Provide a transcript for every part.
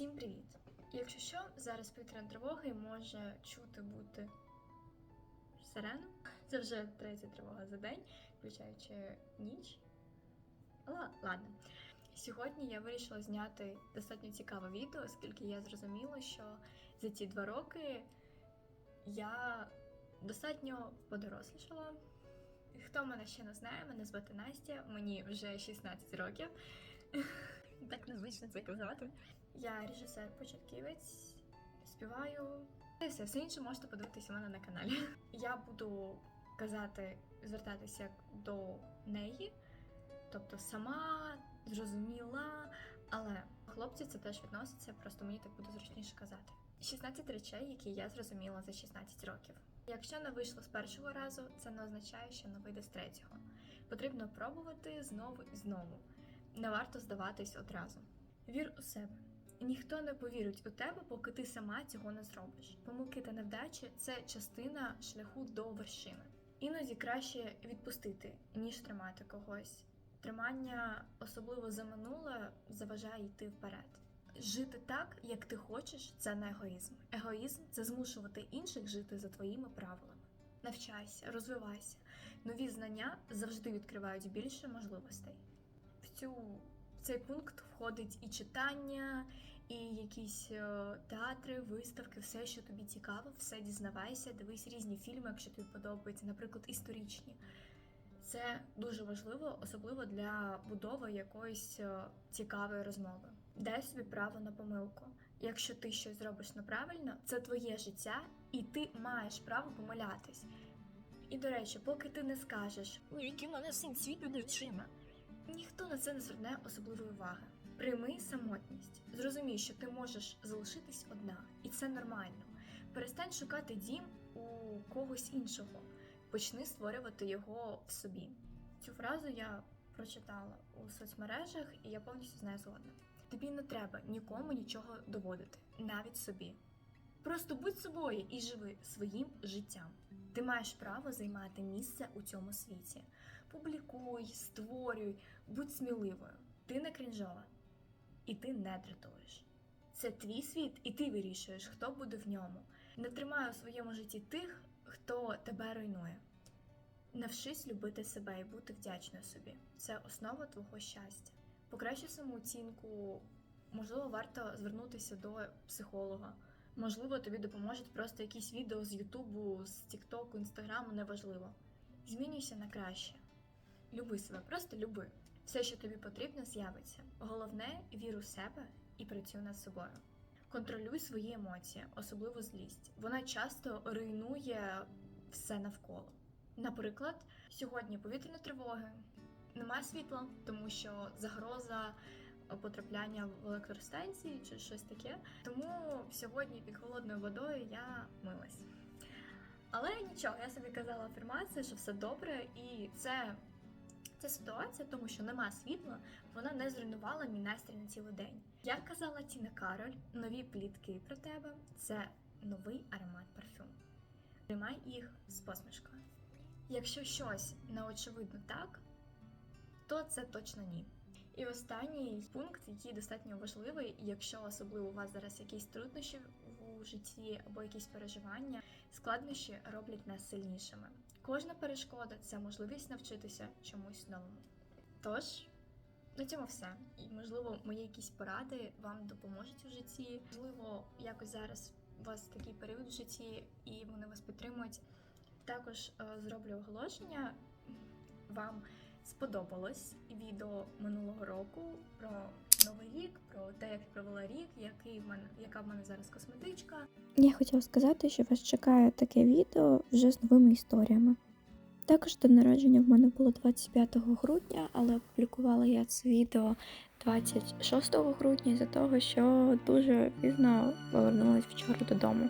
Всім привіт! Якщо що, зараз повітряна тривога і може чути бути сирену. Це вже третя тривога за день, включаючи ніч. Але ладно. Сьогодні я вирішила зняти достатньо цікаве відео, оскільки я зрозуміла, що за ці два роки я достатньо подорослішала. Хто мене ще не знає, мене звати Настя, мені вже 16 років. Це казати. Я режисер-початківець, співаю. І все, все інше можете подивитися у мене на каналі. Я буду казати, звертатися до неї, тобто сама, зрозуміла, але хлопці це теж відноситься, просто мені так буде зручніше казати. 16 речей, які я зрозуміла за 16 років. Якщо не вийшло з першого разу, це не означає, що не вийде з третього. Потрібно пробувати знову і знову. Не варто здаватись одразу. Вір у себе. Ніхто не повірить у тебе, поки ти сама цього не зробиш. Помилки та невдачі це частина шляху до вершини. Іноді краще відпустити, ніж тримати когось. Тримання, особливо за минуле, заважає йти вперед. Жити так, як ти хочеш, це не егоїзм. Егоїзм це змушувати інших жити за твоїми правилами. Навчайся, розвивайся. Нові знання завжди відкривають більше можливостей. В цю цей пункт входить і читання, і якісь е, театри, виставки, все, що тобі цікаво, все дізнавайся, дивись різні фільми, якщо тобі подобається, наприклад, історичні. Це дуже важливо, особливо для будови якоїсь е, цікавої розмови. Дай собі право на помилку. Якщо ти щось зробиш неправильно, це твоє життя, і ти маєш право помилятись. І до речі, поки ти не скажеш, який мене син світ під очима, ніхто на це не зверне особливої уваги. Прийми самотність, зрозумій, що ти можеш залишитись одна, і це нормально. Перестань шукати дім у когось іншого, почни створювати його в собі. Цю фразу я прочитала у соцмережах, і я повністю з нею згодна. Тобі не треба нікому нічого доводити, навіть собі. Просто будь собою і живи своїм життям. Ти маєш право займати місце у цьому світі. Публікуй, створюй, будь сміливою. Ти не крінжова, і ти не дратуєш. Це твій світ, і ти вирішуєш, хто буде в ньому. Не тримай у своєму житті тих, хто тебе руйнує. Навчись любити себе і бути вдячною собі. Це основа твого щастя. Покращи самооцінку, можливо, варто звернутися до психолога. Можливо, тобі допоможуть просто якісь відео з Ютубу, з Тіктоку, Інстаграму, неважливо. Змінюйся на краще. Люби себе, просто люби. Все, що тобі потрібно, з'явиться. Головне вір у себе і працюй над собою. Контролюй свої емоції, особливо злість. Вона часто руйнує все навколо. Наприклад, сьогодні повітряна тривоги, немає світла, тому що загроза потрапляння в електростанції чи щось таке. Тому сьогодні під холодною водою я милась. Але нічого, я собі казала афірмацію, що все добре, і це ця ситуація, тому що нема світла, вона не зруйнувала мій настрій на цілий день. Як казала Тіна Кароль, нові плітки про тебе це новий аромат парфюм. Приймай їх з посмішкою. Якщо щось неочевидно так, то це точно ні. І останній пункт, який достатньо важливий, якщо особливо у вас зараз якісь труднощі у житті або якісь переживання, складнощі роблять нас сильнішими. Кожна перешкода це можливість навчитися чомусь новому. Тож, на цьому все. І можливо, мої якісь поради вам допоможуть у житті. Можливо, якось зараз у вас такий період в житті, і вони вас підтримують. Також е, зроблю оголошення вам сподобалось відео минулого року про новий рік, про те, як провела рік, який в мене, яка в мене зараз косметичка. Я хотіла сказати, що вас чекає таке відео вже з новими історіями. Також день народження в мене було 25 грудня, але опублікувала я це відео 26 грудня з-за того, що дуже пізно повернулася вчора додому.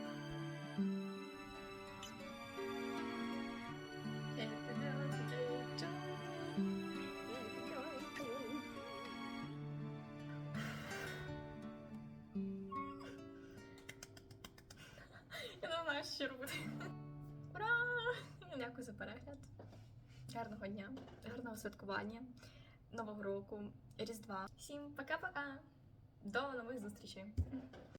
Що робити. Ура! Дякую за перегляд. Гарного дня, гарного святкування, Нового року, Різдва. Всім пока-пока! до нових зустрічей!